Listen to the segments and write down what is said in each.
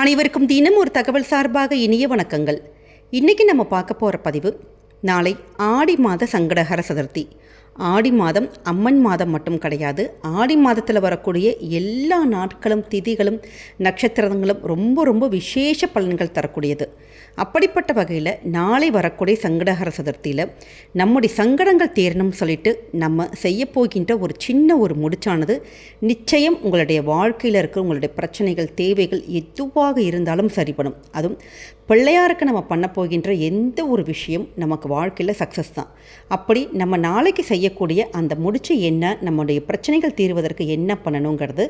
அனைவருக்கும் தினம் ஒரு தகவல் சார்பாக இனிய வணக்கங்கள். இன்றைக்கி நம்ம பார்க்க போகிற பதிவு நாளை ஆடி மாத சங்கடஹர சதுர்த்தி. ஆடி மாதம் அம்மன் மாதம் மட்டும் கிடையாது. ஆடி மாதத்தில் வரக்கூடிய எல்லா நாட்களும் திதிகளும் நட்சத்திரங்களும் ரொம்ப ரொம்ப விசேஷ பலன்கள் தரக்கூடியது. அப்படிப்பட்ட வகையில் நாளை வரக்கூடிய சங்கடகர சதுர்த்தியில் நம்முடைய சங்கடங்கள் தீரணும்னு சொல்லிட்டு நம்ம செய்ய போகின்ற ஒரு சின்ன ஒரு முடிச்சானது நிச்சயம் உங்களுடைய வாழ்க்கையில் இருக்கிற உங்களுடைய பிரச்சனைகள் தேவைகள் எதுவாக இருந்தாலும் சரிபடும். அதுவும் பிள்ளையாருக்கு நம்ம பண்ண போகின்ற எந்த ஒரு விஷயம் நமக்கு வாழ்க்கையில் சக்ஸஸ் தான். அப்படி நம்ம நாளைக்கு செய்ய செய்யக்கூடிய அந்த முடிச்சு என்ன நம்முடைய பிரச்சனைகள் தீர்வதற்கு என்ன பண்ணணுங்கிறது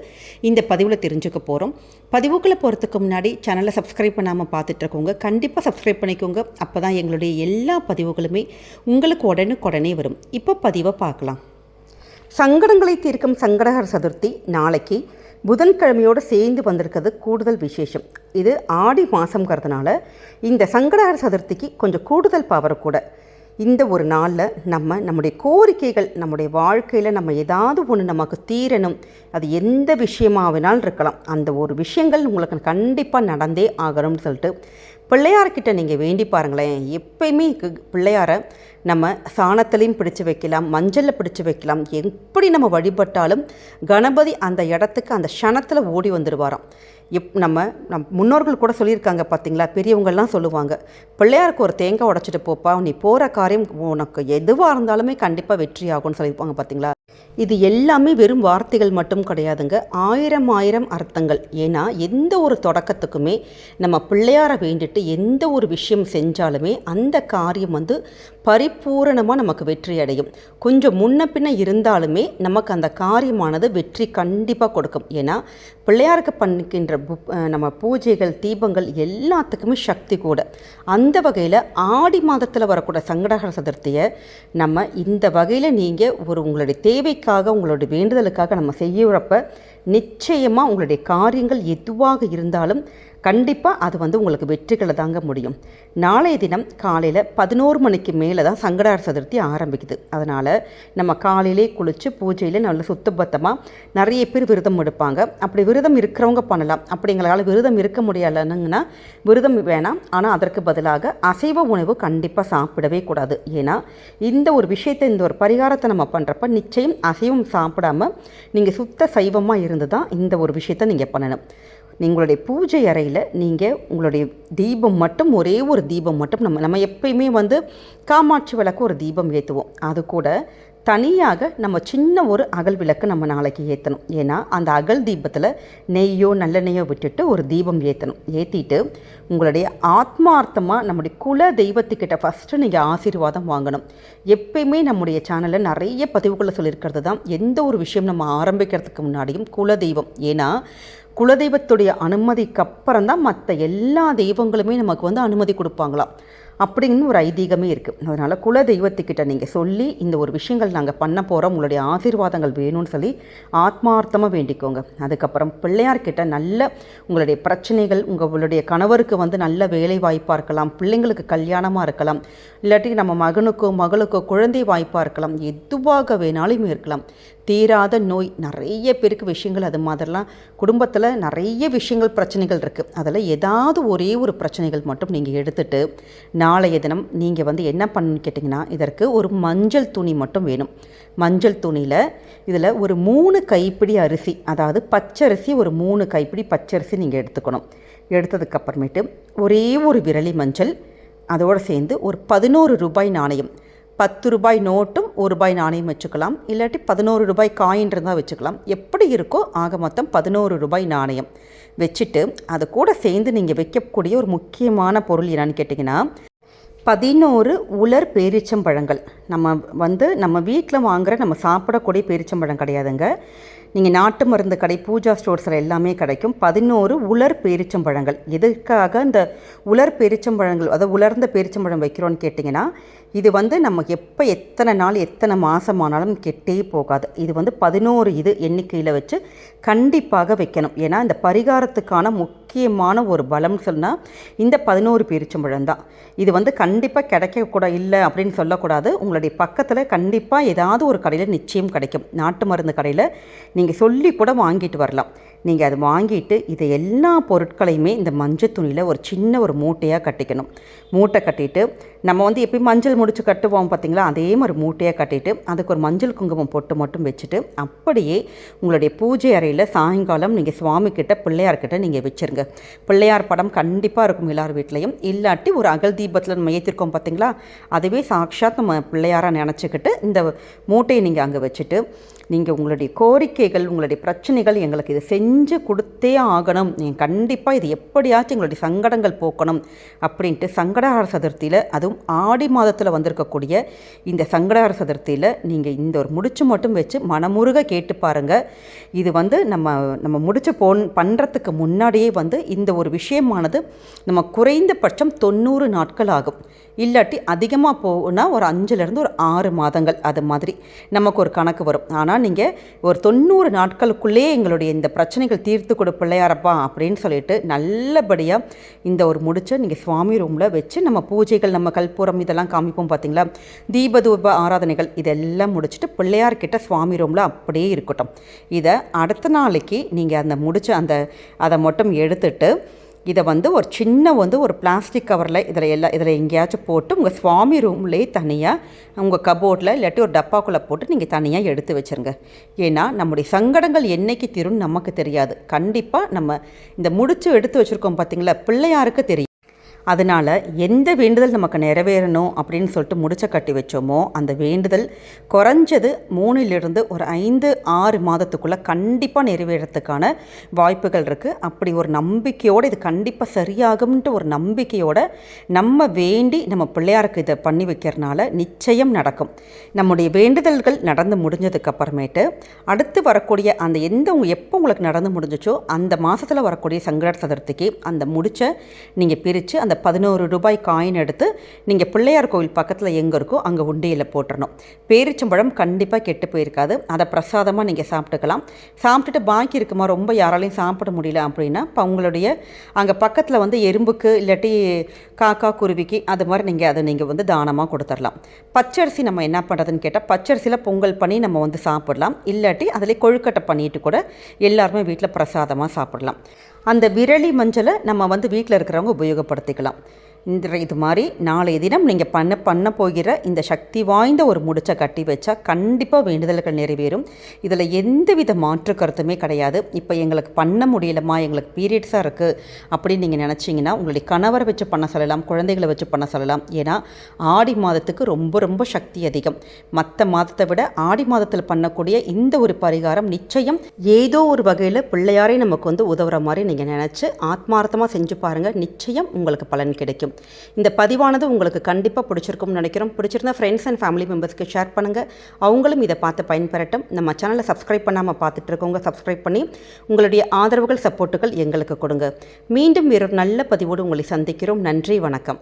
இந்த பதிவில் தெரிஞ்சுக்க போகிறோம் பதிவுக்குள்ளே போகிறதுக்கு முன்னாடி சேனலை சப்ஸ்கிரைப் பண்ணாமல் பார்த்துட்ருக்கோங்க கண்டிப்பாக சப்ஸ்கிரைப் பண்ணிக்கோங்க. அப்போ தான் எங்களுடைய எல்லா பதிவுகளுமே உங்களுக்கு உடனுக்குடனே வரும். இப்போ பதிவை பார்க்கலாம். சங்கடங்களை தீர்க்கும் சங்கடகர சதுர்த்தி நாளைக்கு புதன்கிழமையோடு சேர்ந்து வந்திருக்கிறது கூடுதல் விசேஷம். இது ஆடி மாதங்கிறதுனால இந்த சங்கடகர சதுர்த்திக்கு கொஞ்சம் கூடுதல் பவர் கூட. இந்த ஒரு நாளில் நம்ம நம்முடைய கோரிக்கைகள் நம்முடைய வாழ்க்கையில் நம்ம ஏதாவது ஒன்று நமக்கு தீரணும். அது எந்த விஷயமா வேணாலும் இருக்கலாம். அந்த ஒரு விஷயங்கள் உங்களுக்கு கண்டிப்பாக நடந்தே ஆகணும்னு சொல்லிட்டு பிள்ளையார்கிட்ட நீங்கள் வேண்டி பாருங்களேன். எப்பயுமே பிள்ளையாரை நம்ம சாணத்துலேயும் பிடிச்சு வைக்கலாம் மஞ்சளில் பிடிச்சு வைக்கலாம். எப்படி நம்ம வழிபட்டாலும் கணபதி அந்த இடத்துக்கு அந்த க்ஷணத்தில் ஓடி வந்துடுவாராம் எப் நம்ம நம் முன்னோர்கள் கூட சொல்லியிருக்காங்க பார்த்தீங்களா? பெரியவங்கள்லாம் சொல்லுவாங்க பிள்ளையாருக்கு ஒரு தேங்காய் உடச்சிட்டு போப்பா நீ போகிற காரியம் உனக்கு எதுவாக இருந்தாலுமே கண்டிப்பாக வெற்றி ஆகும்னு சொல்லியிருப்பாங்க பார்த்தீங்களா? இது எல்லாமே வெறும் வார்த்தைகள் மட்டும் கிடையாதுங்க. ஆயிரம் ஆயிரம் அர்த்தங்கள். ஏன்னா எந்த ஒரு தொடக்கத்துக்குமே நம்ம பிள்ளையாரை வேண்டிட்டு எந்த ஒரு விஷயம் செஞ்சாலுமே அந்த காரியம் வந்து பரிபூரணமாக நமக்கு வெற்றி அடையும். கொஞ்சம் முன்ன பின்ன இருந்தாலுமே நமக்கு அந்த காரியமானது வெற்றி கண்டிப்பாக கொடுக்கும். ஏன்னா பிள்ளையாருக்கு பண்ணிக்கின்ற பு- நம்ம பூஜைகள் தீபங்கள் எல்லாத்துக்குமே சக்தி கூட. அந்த வகையில் ஆடி மாதத்தில் வரக்கூடிய சங்கடகர சதுர்த்தியை நம்ம இந்த வகையில் நீங்கள் ஒரு உங்களுடைய தேவைக்காக உங்களுடைய வேண்டுதலுக்காக நம்ம செய்யறப்ப நிச்சயமாக உங்களுடைய காரியங்கள் எதுவாக இருந்தாலும் கண்டிப்பாக அது வந்து உங்களுக்கு வெற்றிகளை தாங்க முடியும். நாளைய தினம் காலையில் பதினோரு மணிக்கு மேலே தான் சங்கடார சதுர்த்தி ஆரம்பிக்குது. அதனால் நம்ம காலையிலே குளித்து பூஜையில் நல்ல சுத்தபத்தமாக நிறைய பேர் விரதம் எடுப்பாங்க. அப்படி விரதம் இருக்கிறவங்க பண்ணலாம். அப்படிங்களால விரதம் இருக்க முடியலைன்னுங்கன்னா விரதம் வேணாம். ஆனால் அதற்கு பதிலாக அசைவ உணவு கண்டிப்பாக சாப்பிடவே கூடாது. ஏன்னா இந்த ஒரு விஷயத்தை இந்த ஒரு பரிகாரத்தை நம்ம பண்ணுறப்ப நிச்சயம் அசைவம் சாப்பிடாம நீங்கள் சுத்த சைவமாக இருந்து தான் இந்த ஒரு விஷயத்தை நீங்கள் பண்ணணும். உங்களுடைய பூஜை அறையில் நீங்கள் உங்களுடைய தீபம் மட்டும் ஒரே ஒரு தீபம் மட்டும் நம்ம நம்ம எப்பயுமே வந்து காமாட்சி விளக்கு ஒரு தீபம் ஏற்றுவோம் அது கூட தனியாக நம்ம சின்ன ஒரு அகல் விளக்கு நம்ம நாளைக்கு ஏற்றணும் ஏன்னா அந்த அகல் தீபத்தில் நெய்யோ நல்லெண்ணெய்யோ விட்டுட்டு ஒரு தீபம் ஏற்றணும் ஏற்றிட்டு உங்களுடைய ஆத்மார்த்தமாக நம்முடைய குல தெய்வத்துக்கிட்ட ஃபஸ்ட்டு நீங்கள் ஆசீர்வாதம் வாங்கணும். எப்பயுமே நம்முடைய சேனலில் நிறைய பதிவுகளை சொல்லியிருக்கிறது தான். எந்த ஒரு விஷயம் நம்ம ஆரம்பிக்கிறதுக்கு முன்னாடியும் குல தெய்வம். ஏன்னா குலதெய்வத்துடைய அனுமதிக்கு அப்புறம் தான் மற்ற எல்லா தெய்வங்களுமே நமக்கு வந்து அனுமதி கொடுப்பாங்களாம். அப்படின்னு ஒரு ஐதீகமே இருக்குது அதனால் குல தெய்வத்துக்கிட்ட நீங்கள் சொல்லி இந்த ஒரு விஷயங்கள் நாங்கள் பண்ண போகிறோம் உங்களுடைய ஆசீர்வாதங்கள் வேணும்னு சொல்லி ஆத்மார்த்தமாக வேண்டிக்கோங்க. அதுக்கப்புறம் பிள்ளையார்கிட்ட நல்ல உங்களுடைய பிரச்சனைகள் உங்களுடைய கணவருக்கு வந்து நல்ல வேலை வாய்ப்பாக இருக்கலாம் பிள்ளைங்களுக்கு கல்யாணமாக இருக்கலாம் இல்லாட்டி நம்ம மகனுக்கோ மகளுக்கோ குழந்தை வாய்ப்பாக இருக்கலாம் எதுவாக வேணாலும் இருக்கலாம். தீராத நோய். நிறைய பேருக்கு விஷயங்கள் அது மாதிரிலாம் குடும்பத்தில் நிறைய விஷயங்கள் பிரச்சனைகள் இருக்குது அதில் ஏதாவது ஒரே ஒரு பிரச்சனைகள் மட்டும் நீங்கள் எடுத்துட்டு நாளைய தினம் நீங்கள் வந்து என்ன பண்ணுன்னு கேட்டிங்கன்னா இதற்கு ஒரு மஞ்சள் துணி மட்டும் வேணும். மஞ்சள் துணியில் இதில் ஒரு மூணு கைப்பிடி அரிசி அதாவது பச்சரிசி ஒரு மூணு கைப்பிடி பச்சரிசி நீங்கள் எடுத்துக்கணும். எடுத்ததுக்கப்புறமேட்டு ஒரே ஒரு விரலி மஞ்சள் அதோடு சேர்ந்து ஒரு பதினோரு ரூபாய் நாணயம். பத்து ரூபாய் நோட்டும் ஒரு ரூபாய் நாணயம் வச்சுக்கலாம். இல்லாட்டி பதினோரு ரூபாய் காயின் இருந்தால் வச்சுக்கலாம். எப்படி இருக்கோ ஆக மொத்தம் பதினோரு ரூபாய் நாணயம். வச்சுட்டு அது கூட சேர்ந்து நீங்கள் வைக்கக்கூடிய ஒரு முக்கியமான பொருள் என்னன்னு கேட்டிங்கன்னா பதினோரு உலர் பேரிச்சம்பழங்கள் நம்ம வந்து நம்ம வீட்டில் வாங்குகிற நம்ம சாப்பிடக்கூடிய பேரிச்சம்பழம் கிடையாதுங்க. நீங்கள் நாட்டு மருந்து கடை பூஜா ஸ்டோர்ஸில் எல்லாமே கிடைக்கும். பதினோரு உலர் பேரிச்சம்பழங்கள். எதுக்காக இந்த உலர் பேரிச்சம்பழங்கள் அதாவது உலர்ந்த பேரிச்சம்பழம் வைக்கிறோன்னு கேட்டிங்கன்னா இது வந்து நம்ம எப்போ எத்தனை நாள் எத்தனை மாதம் ஆனாலும் கெட்டே போகாது. இது வந்து பதினோரு இது எண்ணிக்கையில் வச்சு கண்டிப்பாக வைக்கணும். ஏன்னா இந்த பரிகாரத்துக்கான முக்கியமான ஒரு பலம் சொன்னால் இந்த பதினோரு பேரிச்சம்பழம் தான் இது வந்து கண்டிப்பாக கிடைக்கக்கூட இல்லை அப்படின்னு சொல்லக்கூடாது. உங்களுடைய பக்கத்தில் கண்டிப்பாக ஏதாவது ஒரு கடையில் நிச்சயம் கிடைக்கும். நாட்டு மருந்து கடையில் நீங்கள் சொல்லி கூட வாங்கிட்டு வரலாம். நீங்கள் அதை வாங்கிட்டு இதை எல்லா பொருட்களையுமே இந்த மஞ்சள் துணியில் ஒரு சின்ன ஒரு மூட்டையாக கட்டிக்கணும். மூட்டை கட்டிட்டு நம்ம வந்து எப்பயும் மஞ்சள் முடிச்சு கட்டுவோம் பார்த்தீங்களா அதே மாதிரி மூட்டையாக கட்டிட்டு அதுக்கு ஒரு மஞ்சள் குங்குமம் பொட்டு மட்டும் வச்சுட்டு அப்படியே உங்களுடைய பூஜை அறையில் சாயங்காலம் நீங்கள் சுவாமி கிட்ட பிள்ளையார்கிட்ட நீங்கள் வச்சுருங்க. பிள்ளையார் படம் கண்டிப்பாக இருக்கும் எல்லார் வீட்லேயும். இல்லாட்டி ஒரு அகல் தீபத்தில் நம்ம ஏற்றிருக்கோம் பார்த்தீங்களா அதுவே சாக்ஷாத் நம்ம பிள்ளையாராக நினச்சிக்கிட்டு இந்த மூட்டையை நீங்கள் அங்கே வச்சுட்டு நீங்கள் உங்களுடைய கோரிக்கைகள் உங்களுடைய பிரச்சனைகள் எங்களுக்கு இதை செஞ்சு கொடுத்தே ஆகணும். நீங்கள் கண்டிப்பாக இது எப்படியாச்சும் எங்களுடைய சங்கடங்கள் போக்கணும் அப்படின்ட்டு சங்கடஹார சதுர்த்தியில் அதுவும் ஆடி மாதத்தில் வந்திருக்கக்கூடிய இந்த சங்கடஹார சதுர்த்தியில் நீங்கள் இந்த ஒரு முடிச்சு மட்டும் வச்சு மனமுருக கேட்டு பாருங்கள் இது வந்து நம்ம நம்ம முடிச்சு போன் பண்ணுறதுக்கு முன்னாடியே வந்து இந்த ஒரு விஷயமானது நம்ம குறைந்தபட்சம் தொண்ணூறு நாட்கள் ஆகும். இல்லாட்டி அதிகமாக போனால் ஒரு அஞ்சுலேருந்து ஒரு ஆறு மாதங்கள் அது மாதிரி நமக்கு ஒரு கணக்கு வரும். ஆனால் நீங்கள் ஒரு தொண்ணூறு நாட்களுக்குள்ளேயே எங்களுடைய இந்த பிரச்சனைகள் தீர்த்து கொடு பிள்ளையாரப்பா அப்படின்னு சொல்லிட்டு நல்லபடியாக இந்த ஒரு முடிச்சை நீங்கள் சுவாமி ரூமில் வச்சு நம்ம பூஜைகள் நம்ம கல்பூரம் இதெல்லாம் காமிப்போம் பார்த்தீங்களா தீபதூப ஆராதனைகள் இதெல்லாம் முடிச்சுட்டு பிள்ளையார்கிட்ட சுவாமி ரூமில் அப்படியே இருக்கட்டும். இதை அடுத்த நாளைக்கு நீங்கள் அந்த முடிச்ச அந்த அதை மட்டும் எடுத்துட்டு இதை வந்து ஒரு சின்ன வந்து ஒரு பிளாஸ்டிக் கவரில் இதில் எல்லாம் இதில் எங்கேயாச்சும் போட்டு உங்கள் சுவாமி ரூம்லேயே தனியாக உங்கள் கபோர்டில் இல்லாட்டி ஒரு டப்பாக்குள்ளே போட்டு நீங்கள் தனியாக எடுத்து வச்சுருங்க. ஏன்னா நம்முடைய சங்கடங்கள் என்றைக்கு தீரும்னு நமக்கு தெரியாது. கண்டிப்பாக நம்ம இந்த முடிச்சு எடுத்து வச்சுருக்கோம் பார்த்தீங்களா பிள்ளையாருக்கு தெரியும். அதனால் எந்த வேண்டுதல் நமக்கு நிறைவேறணும் அப்படின்னு சொல்லிட்டு முடிச்ச கட்டி வச்சோமோ அந்த வேண்டுதல் குறைஞ்சது மூணிலிருந்து ஒரு ஐந்து ஆறு மாதத்துக்குள்ளே கண்டிப்பாக நிறைவேறத்துக்கான வாய்ப்புகள் இருக்குது அப்படி ஒரு நம்பிக்கையோடு இது கண்டிப்பாக சரியாகும்ன்ட்டு ஒரு நம்பிக்கையோடு நம்ம வேண்டி நம்ம பிள்ளையாருக்கு இதை பண்ணி வைக்கிறனால நிச்சயம் நடக்கும். நம்முடைய வேண்டுதல்கள் நடந்து முடிஞ்சதுக்கு அப்புறமேட்டு அடுத்து வரக்கூடிய அந்த எந்த எப்போ உங்களுக்கு நடந்து முடிஞ்சிச்சோ அந்த மாதத்தில் வரக்கூடிய சங்கட சதுர்த்திக்கு அந்த முடிச்ச நீங்கள் பிரித்து அந்த பதினோரு ரூபாய் காயின் எடுத்து நீங்கள் பிள்ளையார் கோவில் பக்கத்தில் எங்கே இருக்கோ அங்கே உண்டியில் போட்டுடணும் பேரிச்சம்பழம் கண்டிப்பாக கெட்டு போயிருக்காது. அதை பிரசாதமாக நீங்கள் சாப்பிட்டுக்கலாம். சாப்பிட்டுட்டு பாக்கி இருக்குமா? ரொம்ப யாராலையும் சாப்பிட முடியல அப்படின்னா இப்போ உங்களுடைய அங்கே பக்கத்தில் வந்து எறும்புக்கு இல்லாட்டி காக்கா குருவிக்கு அது மாதிரி நீங்கள் அதை நீங்கள் வந்து தானமாக கொடுத்துடலாம். பச்சரிசி நம்ம என்ன பண்ணுறதுன்னு கேட்டால் பச்சரிசியில் பொங்கல் பண்ணி நம்ம வந்து சாப்பிடலாம். இல்லாட்டி அதில் கொழுக்கட்டை பண்ணிட்டு கூட எல்லாருமே வீட்டில் பிரசாதமாக சாப்பிடலாம். அந்த விரலி மஞ்சளை நம்ம வந்து வீட்டில் இருக்கிறவங்க உபயோகப்படுத்திக்கலாம். இன்றைய இது மாதிரி நாளைய தினம் நீங்கள் பண்ண பண்ண போகிற இந்த சக்தி வாய்ந்த ஒரு முடிச்சை கட்டி வச்சா கண்டிப்பாக வேண்டுதல்கள் நிறைவேறும். இதில் எந்தவித மாற்று கருத்துமே கிடையாது. இப்போ எங்களுக்கு பண்ண முடியலமா எங்களுக்கு பீரியட்ஸாக இருக்குது அப்படின்னு நீங்கள் நினச்சிங்கன்னா உங்களுடைய கணவரை வச்சு பண்ண சொல்லலாம் குழந்தைகளை வச்சு பண்ண சொல்லலாம். ஏன்னா ஆடி மாதத்துக்கு ரொம்ப ரொம்ப சக்தி அதிகம். மற்ற மாதத்தை விட ஆடி மாதத்தில் பண்ணக்கூடிய இந்த ஒரு பரிகாரம் நிச்சயம் ஏதோ ஒரு வகையில் பிள்ளையாரே நமக்கு வந்து உதவுற மாதிரி நீங்கள் நினச்சி ஆத்மார்த்தமாக செஞ்சு பாருங்கள் நிச்சயம் உங்களுக்கு பலன் கிடைக்கும். இந்த பதிவானது உங்களுக்கு கண்டிப்பாக பிடிச்சிருக்கும்னு நினைக்கிறோம். பிடிச்சிருந்தா ஃப்ரெண்ட்ஸ் அண்ட் ஃபேமிலி மெம்பர்ஸ்க்கு ஷேர் பண்ணுங்கள் அவங்களும் இதை பார்த்து பயன்பெறட்டும். நம்ம சேனலை சப்ஸ்கிரைப் பண்ணாமல் பார்த்துட்டு இருக்கவங்க சப்ஸ்கிரைப் பண்ணி உங்களுடைய ஆதரவுகள் சப்போர்ட்டுகள் எங்களுக்கு கொடுங்க. மீண்டும் வேறொரு நல்ல பதிவோடு உங்களை சந்திக்கிறோம். நன்றி வணக்கம்.